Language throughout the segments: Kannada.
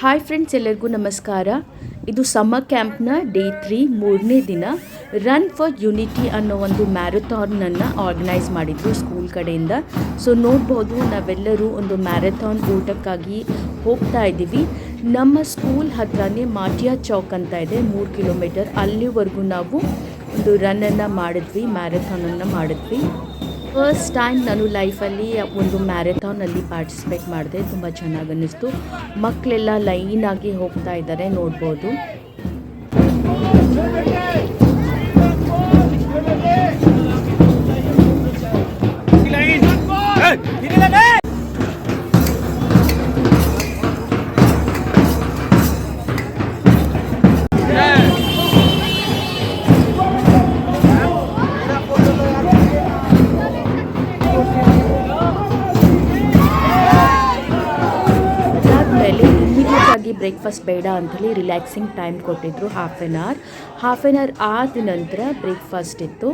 ಹಾಯ್ ಫ್ರೆಂಡ್ಸ್ ಎಲ್ಲರಿಗೂ ನಮಸ್ಕಾರ. ಇದು ಸಮ್ಮರ್ ಕ್ಯಾಂಪ್ನ ಡೇ ತ್ರೀ ಮೂರನೇ ದಿನ. ರನ್ ಫಾರ್ ಯುನಿಟಿ ಅನ್ನೋ ಒಂದು ಮ್ಯಾರಥಾನನ್ನು ಆರ್ಗನೈಸ್ ಮಾಡಿದ್ರು ಸ್ಕೂಲ್ ಕಡೆಯಿಂದ. ಸೊ ನೋಡ್ಬೋದು, ನಾವೆಲ್ಲರೂ ಒಂದು ಮ್ಯಾರಥಾನ್ ಊಟಕ್ಕಾಗಿ ಹೋಗ್ತಾ ಇದ್ದೀವಿ. ನಮ್ಮ ಸ್ಕೂಲ್ ಹತ್ರನೇ ಮಾಟಿಯಾ ಚೌಕ್ ಅಂತ ಇದೆ, ಮೂರು ಕಿಲೋಮೀಟರ್ ಅಲ್ಲಿವರೆಗೂ ನಾವು ಒಂದು ರನ್ನನ್ನು ಮಾಡಿದ್ವಿ ಮ್ಯಾರಥಾನನ್ನು ಮಾಡಿದ್ವಿ. ಫಸ್ಟ್ ಟೈಮ್ ನಾನು ಲೈಫಲ್ಲಿ ಒಂದು ಮ್ಯಾರಥಾನಲ್ಲಿ ಪಾರ್ಟಿಸಿಪೇಟ್ ಮಾಡಿದೆ. ತುಂಬ ಚೆನ್ನಾಗಿ ಅನ್ನಿಸ್ತು. ಮಕ್ಕಳೆಲ್ಲ ಲೈನಾಗಿ ಹೋಗ್ತಾ ಇದ್ದಾರೆ, ನೋಡ್ಬೋದು. ಆಗಿ ಬ್ರೇಕ್ಫಾಸ್ಟ್ ಬೇಡ ಅಂತೇಳಿ ರಿಲ್ಯಾಕ್ಸಿಂಗ್ ಟೈಮ್ ಕೊಟ್ಟಿದ್ರು half an hour half an hour ಆದ ನಂತರ ಬ್ರೇಕ್ಫಾಸ್ಟ್ ಇತ್ತು.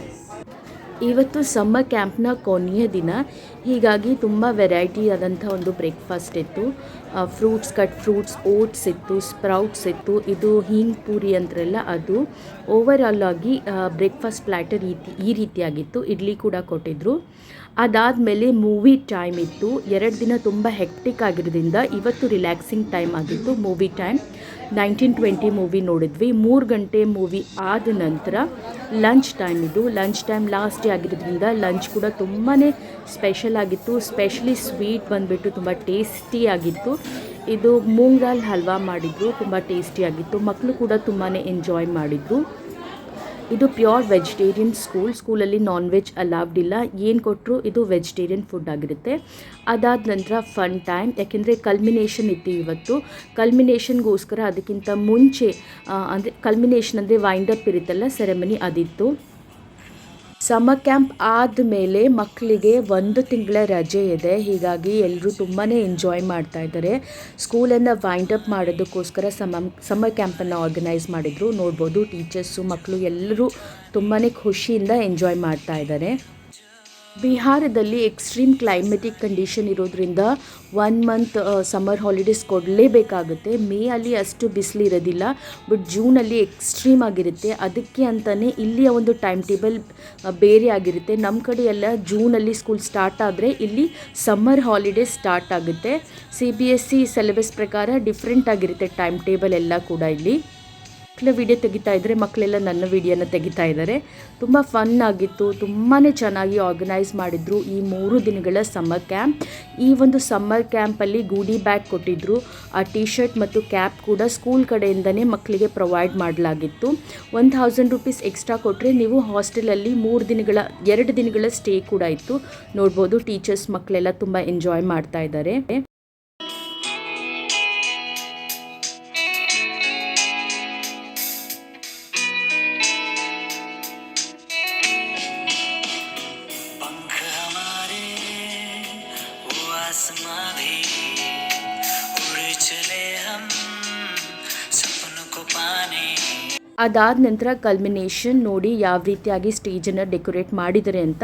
ಇವತ್ತು ಸಮ್ಮರ್ ಕ್ಯಾಂಪ್ನ ಕೊನೆಯ ದಿನ. ಹೀಗಾಗಿ ತುಂಬ ವೆರೈಟಿ ಆದಂಥ ಒಂದು ಬ್ರೇಕ್ಫಾಸ್ಟ್ ಇತ್ತು. ಫ್ರೂಟ್ಸ್ ಕಟ್ ಫ್ರೂಟ್ಸ್ ಓಟ್ಸ್ ಇತ್ತು ಸ್ಪ್ರೌಟ್ಸ್ ಇತ್ತು, ಇದು ಹೀಂಗ್ ಪೂರಿ ಅಂತಾರಲ್ಲ ಅದು. ಓವರ್ ಆಲ್ ಆಗಿ ಬ್ರೇಕ್ಫಾಸ್ಟ್ ಪ್ಲ್ಯಾಟರ್ ಈ ಈ ರೀತಿಯಾಗಿತ್ತು, ಇಡ್ಲಿ ಕೂಡ ಕೊಟ್ಟಿದ್ದರು ಅದಾದಮೇಲೆ ಮೂವಿ ಟೈಮ್ ಇತ್ತು. ಎರಡು ದಿನ ತುಂಬ ಹೆಕ್ಟಿಕ್ ಆಗಿರೋದ್ರಿಂದ ಇವತ್ತು ರಿಲ್ಯಾಕ್ಸಿಂಗ್ ಟೈಮ್ ಆಗಿತ್ತು movie time nineteen twenty movie ನೋಡಿದ್ವಿ. ಮೂರು ಗಂಟೆ ಮೂವಿ ಆದ ನಂತರ ಲಂಚ್ ಟೈಮ್ ಇದು. ಲಂಚ್ ಟೈಮ್ ಲಾಸ್ಟ್ ಆಗಿರೋದ್ರಿಂದ ಲಂಚ್ ಕೂಡ ತುಂಬಾ ಸ್ಪೆಷಲ್ ಆಗಿತ್ತು. ಸ್ಪೆಷಲಿ ಸ್ವೀಟ್ ಬಂದುಬಿಟ್ಟು ತುಂಬ ಟೇಸ್ಟಿ ಆಗಿತ್ತು. ಇದು ಮೂಂಗ್ ಹಲ್ವಾ ಮಾಡಿದ್ರು, ತುಂಬ ಟೇಸ್ಟಿಯಾಗಿತ್ತು ಮಕ್ಕಳು ಕೂಡ ತುಂಬಾ ಎಂಜಾಯ್ ಮಾಡಿದ್ರು. ಇದು ಪ್ಯೂರ್ ವೆಜಿಟೇರಿಯನ್ ಸ್ಕೂಲ್ ಸ್ಕೂಲಲ್ಲಿ ನಾನ್ ವೆಜ್ ಅಲೌಡ್ ಇಲ್ಲ. ಏನು ಕೊಟ್ಟರು ಇದು ವೆಜಿಟೇರಿಯನ್ ಫುಡ್ ಆಗಿರುತ್ತೆ. ಅದಾದ ನಂತರ ಫನ್ ಟೈಮ್ ಯಾಕೆಂದರೆ ಕಲ್ಮಿನೇಷನ್ ಇತ್ತು ಇವತ್ತು. ಕಲ್ಮಿನೇಷನ್ಗೋಸ್ಕರ ಅದಕ್ಕಿಂತ ಮುಂಚೆ ಅಂದರೆ ಕಲ್ಮಿನೇಷನ್ ಅಂದರೆ ವೈಂಡಪ್ ಇರುತ್ತಲ್ಲ ಸೆರೆಮನಿ ಅದಿತ್ತು. ಸಮ್ಮರ್ ಕ್ಯಾಂಪ್ ಆದಮೇಲೆ ಮಕ್ಕಳಿಗೆ ಒಂದು ತಿಂಗಳ ರಜೆ ಇದೆ. ಹೀಗಾಗಿ ಎಲ್ಲರೂ ತುಂಬಾ ಎಂಜಾಯ್ ಮಾಡ್ತಾ ಇದ್ದಾರೆ. ಸ್ಕೂಲನ್ನು ವೈಂಡ್ ಅಪ್ ಮಾಡೋದಕ್ಕೋಸ್ಕರ ಸಮ ಸಮ್ಮರ್ ಕ್ಯಾಂಪನ್ನು ಆರ್ಗನೈಸ್ ಮಾಡಿದರು. ನೋಡ್ಬೋದು ಟೀಚರ್ಸು ಮಕ್ಕಳು ಎಲ್ಲರೂ ತುಂಬಾ ಖುಷಿಯಿಂದ ಎಂಜಾಯ್ ಮಾಡ್ತಾ ಇದ್ದಾರೆ. ಬಿಹಾರದಲ್ಲಿ ಎಕ್ಸ್ಟ್ರೀಮ್ ಕ್ಲೈಮೆಟಿಕ್ ಕಂಡೀಷನ್ ಇರೋದ್ರಿಂದ ಒನ್ ಮಂತ್ ಸಮ್ಮರ್ ಹಾಲಿಡೇಸ್ ಕೊಡಲೇಬೇಕಾಗುತ್ತೆ. ಮೇ ಅಲ್ಲಿ ಅಷ್ಟು ಬಿಸಿಲು ಇರೋದಿಲ್ಲ ಬಟ್ ಜೂನಲ್ಲಿ ಎಕ್ಸ್ಟ್ರೀಮ್ ಆಗಿರುತ್ತೆ. ಅದಕ್ಕೆ ಅಂತಲೇ ಇಲ್ಲಿಯ ಒಂದು ಟೈಮ್ ಟೇಬಲ್ ಬೇರೆ ಆಗಿರುತ್ತೆ. ನಮ್ಮ ಕಡೆ ಎಲ್ಲ ಜೂನಲ್ಲಿ ಸ್ಕೂಲ್ ಸ್ಟಾರ್ಟ್ ಆದರೆ ಇಲ್ಲಿ ಸಮ್ಮರ್ ಹಾಲಿಡೇಸ್ ಸ್ಟಾರ್ಟ್ ಆಗುತ್ತೆ. C B S C syllabus ಪ್ರಕಾರ ಡಿಫ್ರೆಂಟ್ ಆಗಿರುತ್ತೆ ಟೈಮ್ ಟೇಬಲ್ ಎಲ್ಲ ಕೂಡ ಇಲ್ಲಿ. ಮಕ್ಕಳ ವಿಡಿಯೋ ತೆಗಿತಾ ಇದ್ದರೆ ಮಕ್ಕಳೆಲ್ಲ ನನ್ನ ವಿಡಿಯೋನ ತೆಗಿತಾ ಇದ್ದಾರೆ ತುಂಬ ಫನ್ ಆಗಿತ್ತು. ತುಂಬಾ ಚೆನ್ನಾಗಿ ಆರ್ಗನೈಸ್ ಮಾಡಿದ್ರು ಈ ಮೂರು ದಿನಗಳ ಸಮ್ಮರ್ ಕ್ಯಾಂಪ್ ಈ ಒಂದು ಸಮ್ಮರ್ ಕ್ಯಾಂಪಲ್ಲಿ ಗೂಡಿ ಬ್ಯಾಗ್ ಕೊಟ್ಟಿದ್ದರು ಆ ಟಿ ಶರ್ಟ್ ಮತ್ತು ಕ್ಯಾಪ್ ಕೂಡ ಸ್ಕೂಲ್ ಕಡೆಯಿಂದನೇ ಮಕ್ಕಳಿಗೆ ಪ್ರೊವೈಡ್ ಮಾಡಲಾಗಿತ್ತು. ಒನ್ ಥೌಸಂಡ್ ರುಪೀಸ್ ಎಕ್ಸ್ಟ್ರಾ ಕೊಟ್ಟರೆ ನೀವು ಹಾಸ್ಟೆಲಲ್ಲಿ ಮೂರು ದಿನಗಳ, ಎರಡು ದಿನಗಳ ಸ್ಟೇ ಕೂಡ ಇತ್ತು. ನೋಡ್ಬೋದು ಟೀಚರ್ಸ್ ಮಕ್ಕಳೆಲ್ಲ ತುಂಬ ಎಂಜಾಯ್ ಮಾಡ್ತಾ ಇದ್ದಾರೆ उड़ चले हम सपनों को पाने ಅದಾದ ನಂತರ ಕಲ್ಮಿನೇಷನ್ ನೋಡಿ ಯಾವ ರೀತಿಯಾಗಿ ಸ್ಟೇಜನ್ನು ಡೆಕೋರೇಟ್ ಮಾಡಿದ್ದಾರೆ ಅಂತ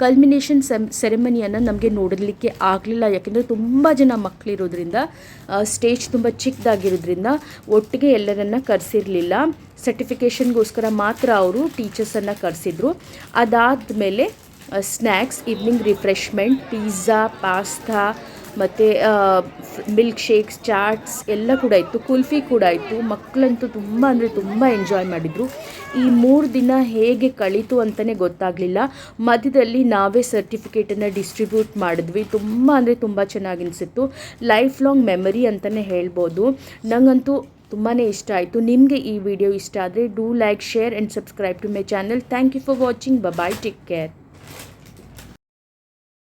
ಕಲ್ಮಿನೇಷನ್ ಸೆಮ್ ಸೆರೆಮನಿಯನ್ನು ನಮಗೆ ನೋಡಲಿಕ್ಕೆ ಆಗಲಿಲ್ಲ ಯಾಕೆಂದರೆ ತುಂಬ ಜನ ಮಕ್ಕಳಿರೋದ್ರಿಂದ ಸ್ಟೇಜ್ ತುಂಬ ಚಿಕ್ಕದಾಗಿರೋದ್ರಿಂದ ಒಟ್ಟಿಗೆ ಎಲ್ಲರನ್ನ ಕರೆಸಿರಲಿಲ್ಲ ಸರ್ಟಿಫಿಕೇಷನ್ಗೋಸ್ಕರ ಮಾತ್ರ ಅವರು ಟೀಚರ್ಸನ್ನು ಕರೆಸಿದ್ರು ಅದಾದಮೇಲೆ snacks evening refreshment pizza pasta ಮತ್ತು ಮಿಲ್ಕ್ ಶೇಕ್ಸ್ ಚಾಟ್ಸ್ ಎಲ್ಲ ಕೂಡ ಇತ್ತು, ಕುಲ್ಫಿ ಕೂಡ ಇತ್ತು. ಮಕ್ಕಳಂತೂ ತುಂಬ ಅಂದರೆ ತುಂಬ ಎಂಜಾಯ್ ಮಾಡಿದರು. ಈ ಮೂರು ದಿನ ಹೇಗೆ ಕಳೀತು ಅಂತಲೇ ಗೊತ್ತಾಗಲಿಲ್ಲ. ಮಧ್ಯದಲ್ಲಿ ನಾವೇ ಸರ್ಟಿಫಿಕೇಟನ್ನು ಡಿಸ್ಟ್ರಿಬ್ಯೂಟ್ ಮಾಡಿದ್ವಿ. ತುಂಬ ಅಂದರೆ ತುಂಬ ಚೆನ್ನಾಗಿ ಅನಿಸಿತ್ತು. ಲೈಫ್ ಲಾಂಗ್ ಮೆಮರಿ ಅಂತಲೇ ಹೇಳ್ಬೋದು. ನನಗಂತೂ ತುಂಬಾ ಇಷ್ಟ ಆಯಿತು. ನಿಮಗೆ ಈ ವಿಡಿಯೋ ಇಷ್ಟ ಆದರೆ do like share and subscribe to my channel thank you for watching bye take care